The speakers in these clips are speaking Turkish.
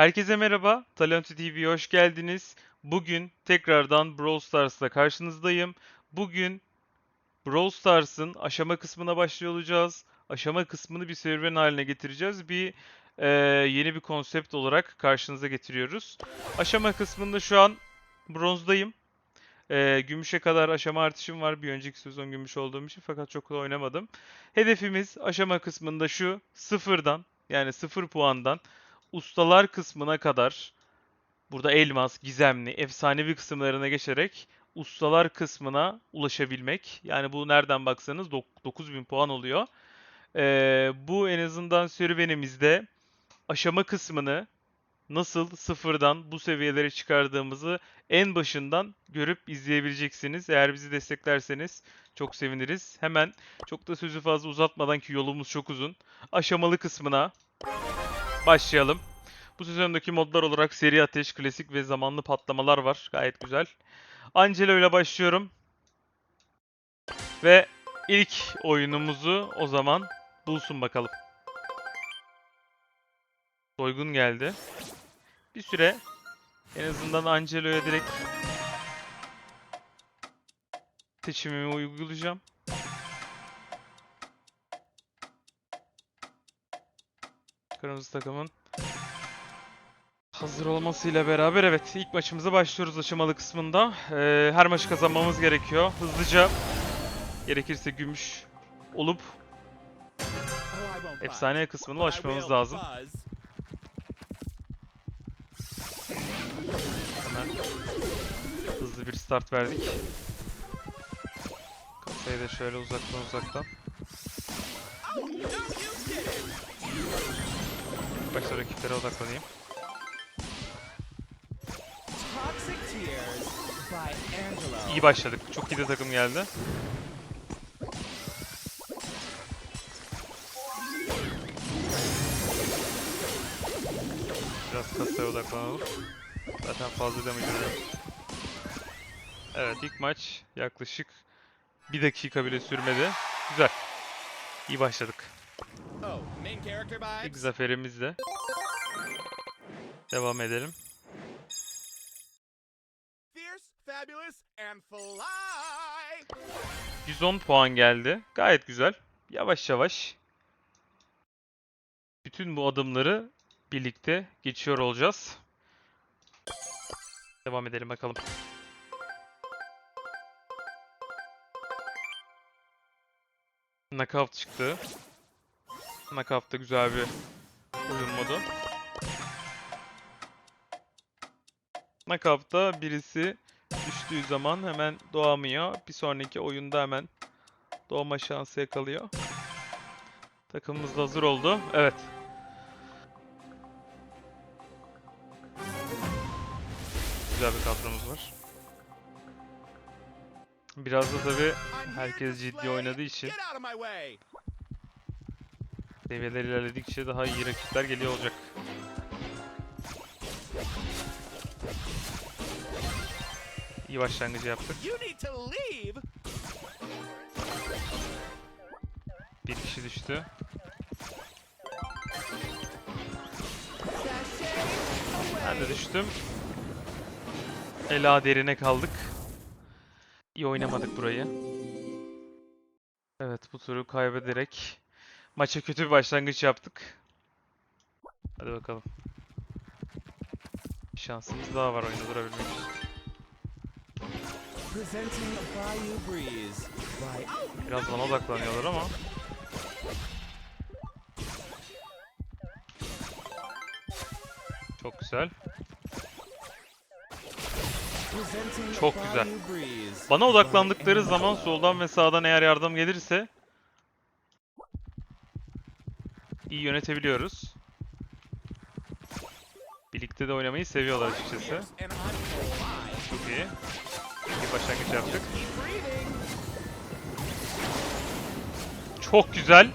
Herkese merhaba, Talento TV'ye hoş geldiniz. Bugün tekrardan Brawl Stars'la karşınızdayım. Bugün Brawl Stars'ın aşama kısmına başlıyor olacağız. Aşama kısmını bir serüven haline getireceğiz. Bir eee, yeni bir konsept olarak karşınıza getiriyoruz. Aşama kısmında şu an bronzdayım. Eee, gümüşe kadar aşama artışım var. Bir önceki sezon gümüş olduğum için fakat çok da oynamadım. Hedefimiz aşama kısmında şu sıfırdan yani sıfır puandan ustalar kısmına kadar burada elmas, gizemli, efsanevi kısımlarına geçerek ustalar kısmına ulaşabilmek. Yani bu nereden baksanız dok- 9000 puan oluyor. Ee, bu en azından serüvenimizde aşama kısmını nasıl sıfırdan bu seviyelere çıkardığımızı en başından görüp izleyebileceksiniz. Eğer bizi desteklerseniz çok seviniriz. Hemen çok da sözü fazla uzatmadan ki yolumuz çok uzun. Aşamalı kısmına başlayalım. Bu sezondaki modlar olarak seri ateş, klasik ve zamanlı patlamalar var. Gayet güzel. Angelo ile başlıyorum. Ve ilk oyunumuzu o zaman bulsun bakalım. Soygun geldi. Bir süre en azından Angelo'ya direkt seçimimi uygulayacağım. Kırmızı takımın hazır olmasıyla beraber evet ilk maçımıza başlıyoruz aşamalı kısmında. Ee, her maçı kazanmamız gerekiyor. Hızlıca gerekirse gümüş olup efsane kısmına ulaşmamız lazım. Hemen hızlı bir start verdik. Kasayı da şöyle uzaktan uzaktan. Başta rakiplere odaklanayım. İyi başladık. Çok iyi de takım geldi. Biraz kasaya odaklanalım. Zaten fazla damage vuruyor. Evet ilk maç yaklaşık bir dakika bile sürmedi. Güzel. İyi başladık. Oh, main character İlk zaferimizle. Devam edelim. Fierce, fabulous, and fly. 110 puan geldi. Gayet güzel. Yavaş yavaş bütün bu adımları birlikte geçiyor olacağız. Devam edelim bakalım. Knockout çıktı. Knockout da güzel bir oyun modu. Knockout'ta birisi düştüğü zaman hemen doğamıyor. Bir sonraki oyunda hemen doğma şansı yakalıyor. Takımımız da hazır oldu. Evet. Güzel bir kadromuz var. Biraz da here herkes ciddi oynadığı için seviyeler ilerledikçe daha iyi rakipler geliyor olacak. İyi başlangıcı yaptık. Bir kişi düştü. Ben de düştüm. Ela derine kaldık. İyi oynamadık burayı. Evet bu turu kaybederek maça kötü bir başlangıç yaptık. Hadi bakalım. Şansımız daha var oyunu durabilmek için. Biraz bana odaklanıyorlar ama. Çok güzel. Çok güzel. Bana odaklandıkları zaman soldan ve sağdan eğer yardım gelirse iyi yönetebiliyoruz. Birlikte de oynamayı seviyorlar açıkçası. Çok iyi. İyi başlangıç yaptık. Çok güzel.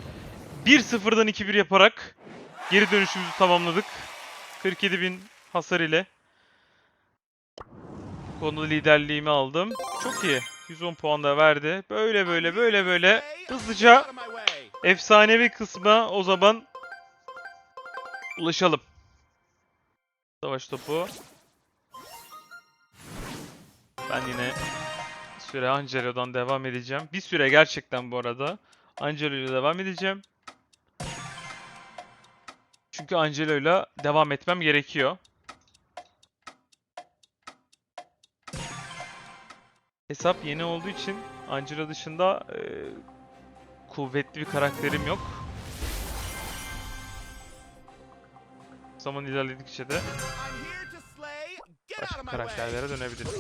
1-0'dan 2-1 yaparak geri dönüşümüzü tamamladık. 47.000 hasar ile bu konuda liderliğimi aldım. Çok iyi. 110 puan da verdi. Böyle böyle böyle böyle hızlıca Efsanevi kısma o zaman ulaşalım. Savaş topu. Ben yine süre Angelo'dan devam edeceğim. Bir süre gerçekten bu arada. Angelo ile devam edeceğim. Çünkü Angelo ile devam etmem gerekiyor. Hesap yeni olduğu için Angelo dışında e, kuvvetli bir karakterim yok. Zaman ilerledikçe de başka karakterlere dönebiliriz.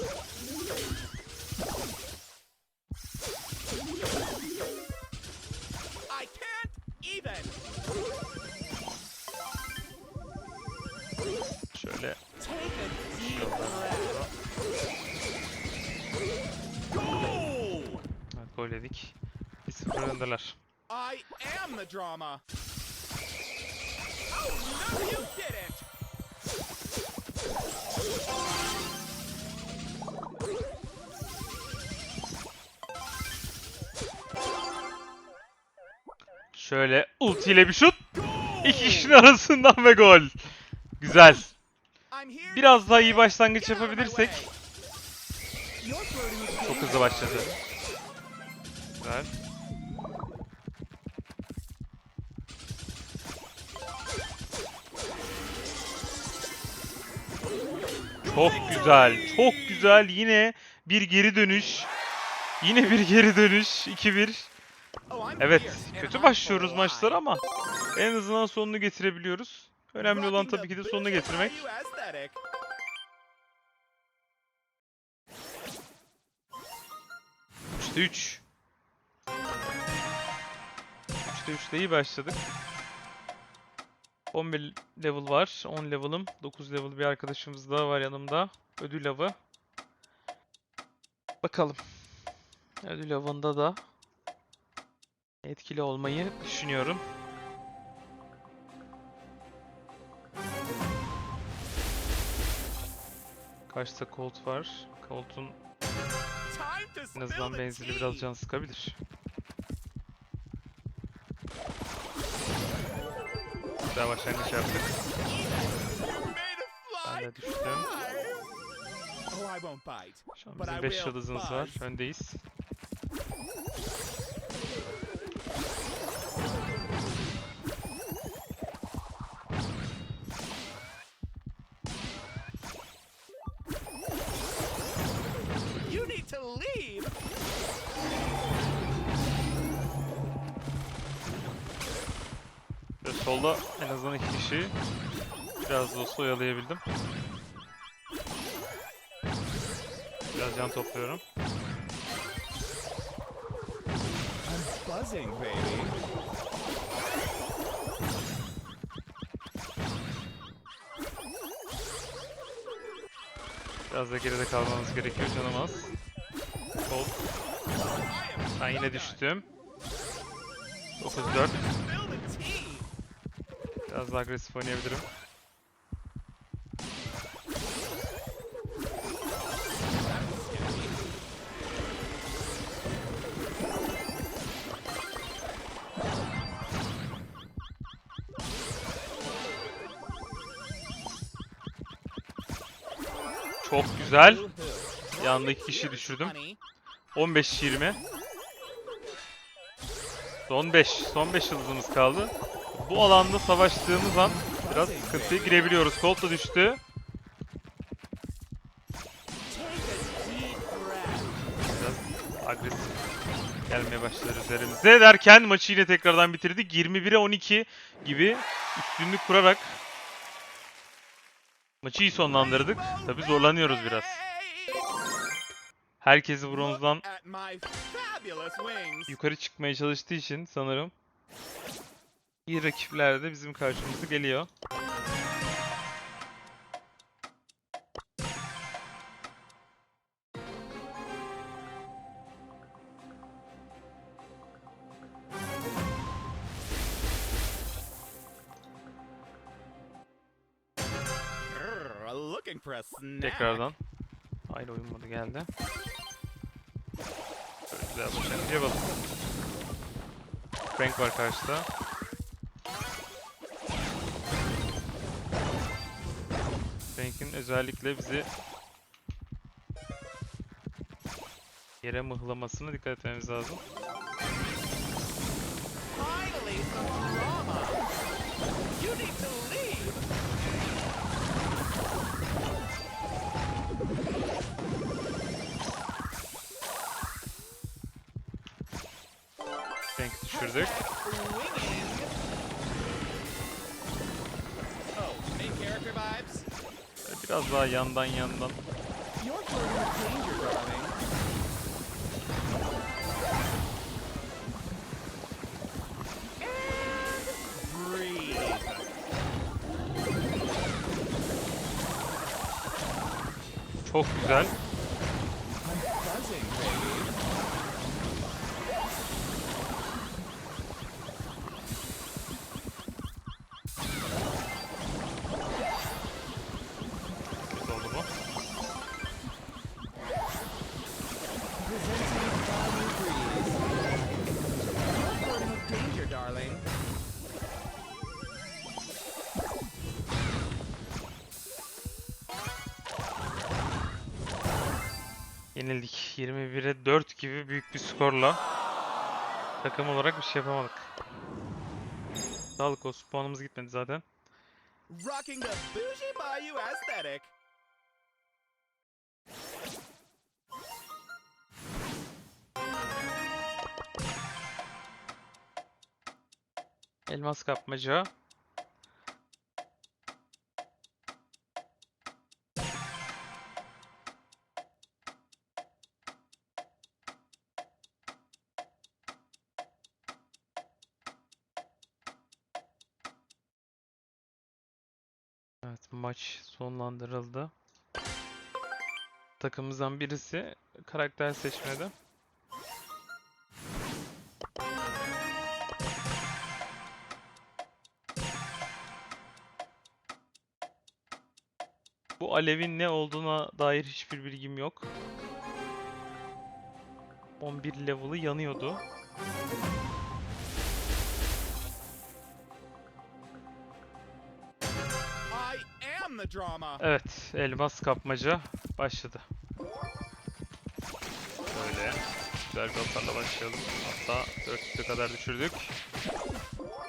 Öndeler. I am the drama. Oh no, you didn't. Şöyle ultiyle bir şut. İki kişinin arasından ve gol. Güzel. Biraz daha iyi başlangıç yapabilirsek. Çok hızlı başladı. Güzel. Çok güzel, çok güzel. Yine bir geri dönüş. Yine bir geri dönüş. 2-1. Oh, I'm Evet, kötü başlıyoruz maçlara ama en azından sonunu getirebiliyoruz. Önemli olan tabii ki de sonunu getirmek. Üçte 3. 3'te 3'te iyi başladık. 11 level var. 10 level'ım. 9 level bir arkadaşımız daha var yanımda. Ödül avı. Bakalım. Ödül avında da etkili olmayı düşünüyorum. Karşıda Colt var. Colt'un en azından benzili biraz can sıkabilir. Güzel başlangıç yaptık. Made a Ben de düştüm. Şu an bizim I 5 will yıldızımız var. Öndeyiz. Solda en azından iki kişi biraz da olsa oyalayabildim. Biraz can topluyorum. Buzzing, baby. Biraz da geride kalmamız gerekiyor canım az. Colt. Ben yine düştüm. 9-4. Biraz daha agresif oynayabilirim. Çok güzel. Kişiyi yours, düşürdüm. honey. 15-20. Son 5. Son 5 yıldızımız kaldı. Bu alanda savaştığımız an biraz sıkıntıya girebiliyoruz. Colt da düştü. Biraz agresif gelmeye başladı üzerimize derken maçı yine tekrardan bitirdik. 21'e 12 gibi üstünlük kurarak maçı iyi sonlandırdık. Tabi zorlanıyoruz biraz. Herkesi bronzdan yukarı çıkmaya çalıştığı için sanırım iyi rakipler de bizim karşımıza geliyor. Tekrardan aynı oyun modu geldi. Şöyle güzel başlangıç yapalım. Frank var karşıda. Frank'in özellikle bizi yere mıhlamasına dikkat etmemiz lazım. Frank'i düşürdük. Biraz daha yandan yandan. Çok güzel. Yenildik. 21'e 4 gibi büyük bir skorla. Takım olarak bir şey yapamadık. Olsun. Puanımız gitmedi zaten. Rocking the bougie Bayou aesthetic. Elmas kapmaca. Evet maç sonlandırıldı. Takımımızdan birisi karakter seçmedi. Bu alevin ne olduğuna dair hiçbir bilgim yok. 11 level'ı yanıyordu. Evet, elmas kapmaca başladı. Böyle güzel bir hasarla başlayalım. Hatta 400'e kadar düşürdük.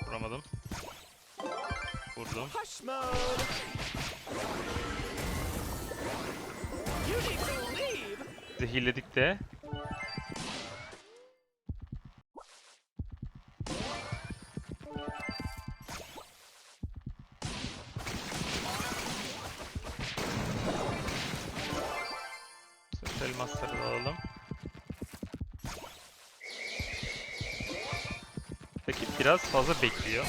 Vuramadım. Vurdum. Zehirledik de. Elmasları alalım. Peki biraz fazla bekliyor.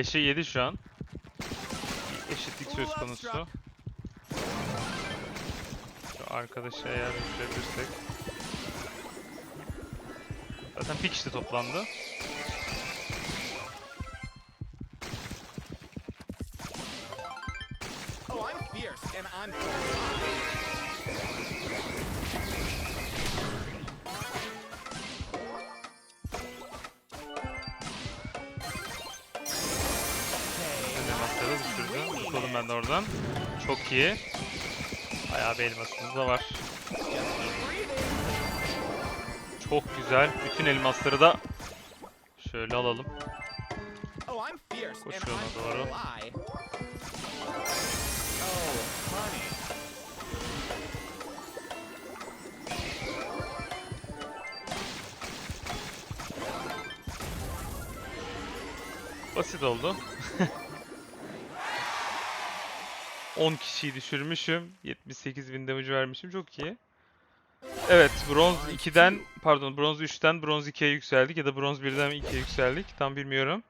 5'e 7 şu an. Bir eşitlik söz konusu. Şu arkadaşı eğer düşürebilirsek. Zaten bir kişi de toplandı. Tutalım ben de oradan. Çok iyi. Bayağı bir elmasımız da var. Çok güzel. Bütün elmasları da şöyle alalım. Koşuyor doğru. Basit oldu. 10 kişiyi düşürmüşüm. 78 bin damage vermişim. Çok iyi. Evet, bronz 2'den pardon bronz 3'ten bronz 2'ye yükseldik ya da bronz 1'den 2'ye yükseldik. Tam bilmiyorum.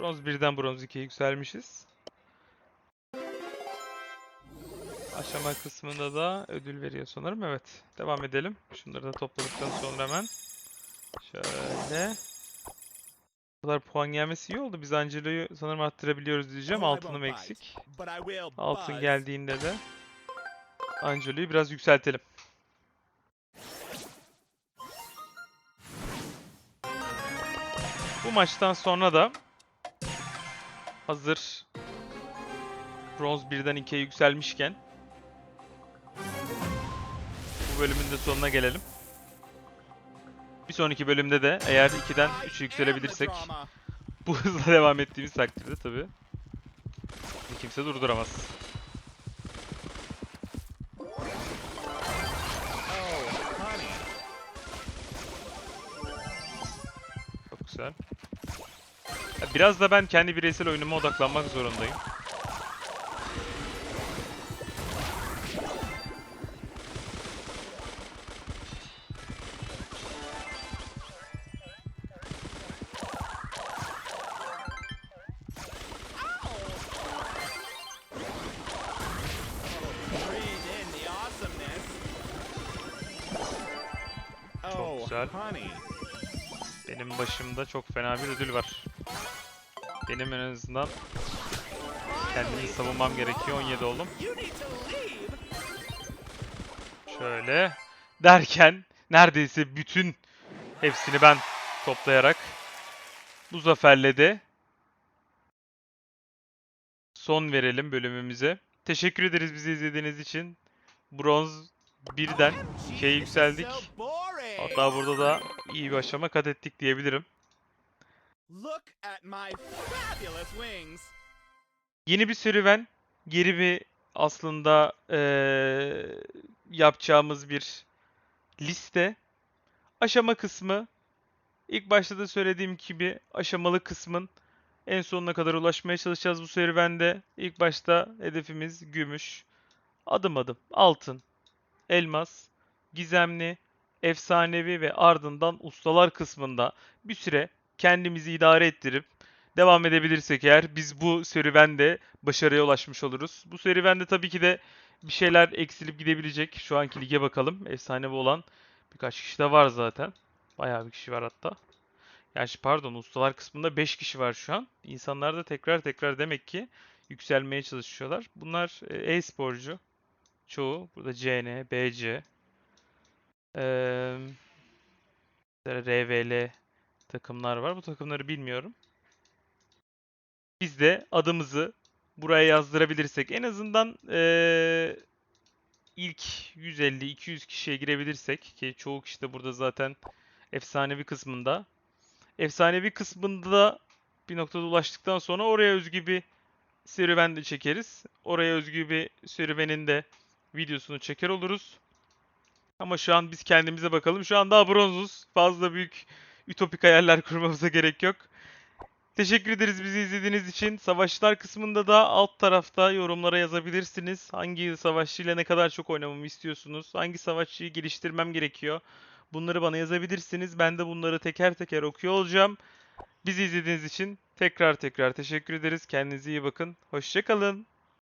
Bronz 1'den bronz 2'ye yükselmişiz. Aşama kısmında da ödül veriyor sanırım. Evet. Devam edelim. Şunları da topladıktan sonra hemen. Şöyle. Kadar puan gelmesi iyi oldu. Biz Angelo'yu sanırım arttırabiliyoruz diyeceğim. Oh, Altınım eksik. Altın geldiğinde de Angelo'yu biraz yükseltelim. Bu maçtan sonra da hazır bronz 1'den 2'ye yükselmişken bu bölümün de sonuna gelelim. Bir sonraki bölümde de eğer 2'den I am 3'e the yükselebilirsek bu hızla devam ettiğimiz takdirde tabii kimse durduramaz. Çok güzel. Biraz da ben kendi bireysel oyunuma odaklanmak zorundayım. Başımda çok fena bir ödül var. Benim en azından kendimi savunmam gerekiyor. 17 oldum. You need to leave. Şöyle derken neredeyse bütün hepsini ben toplayarak bu zaferle de son verelim bölümümüze. Teşekkür ederiz bizi izlediğiniz için. Bronz 1'den OMG, 2'ye this is yükseldik. Hatta burada da iyi bir aşama kat ettik diyebilirim. Look at my fabulous wings. Yeni bir serüven, geri bir aslında eee, yapacağımız bir liste. Aşama kısmı, ilk başta da söylediğim gibi aşamalı kısmın en sonuna kadar ulaşmaya çalışacağız bu serüvende. İlk başta hedefimiz gümüş, adım adım altın, elmas, gizemli, efsanevi ve ardından ustalar kısmında bir süre kendimizi idare ettirip devam edebilirsek eğer biz bu serüvende başarıya ulaşmış oluruz. Bu serüvende tabii ki de bir şeyler eksilip gidebilecek. Şu anki lige bakalım. Efsanevi olan birkaç kişi de var zaten. Bayağı bir kişi var hatta. Gerçi pardon ustalar kısmında 5 kişi var şu an. İnsanlar da tekrar tekrar demek ki yükselmeye çalışıyorlar. Bunlar e, e-sporcu. Çoğu. Burada CN, BC, eee, RVL takımlar var. Bu takımları bilmiyorum. Biz de adımızı buraya yazdırabilirsek en azından eee, ilk 150-200 kişiye girebilirsek ki çoğu kişi de burada zaten efsanevi kısmında. Efsanevi kısmında bir noktada ulaştıktan sonra oraya özgü bir serüven de çekeriz. Oraya özgü bir serüvenin de videosunu çeker oluruz. Ama şu an biz kendimize bakalım. Şu an daha bronzuz. Fazla büyük ütopik hayaller kurmamıza gerek yok. Teşekkür ederiz bizi izlediğiniz için. Savaşlar kısmında da alt tarafta yorumlara yazabilirsiniz. Hangi savaşçıyla ne kadar çok oynamamı istiyorsunuz? Hangi savaşçıyı geliştirmem gerekiyor? Bunları bana yazabilirsiniz. Ben de bunları teker teker okuyor olacağım. Bizi izlediğiniz için tekrar tekrar teşekkür ederiz. Kendinize iyi bakın. Hoşçakalın.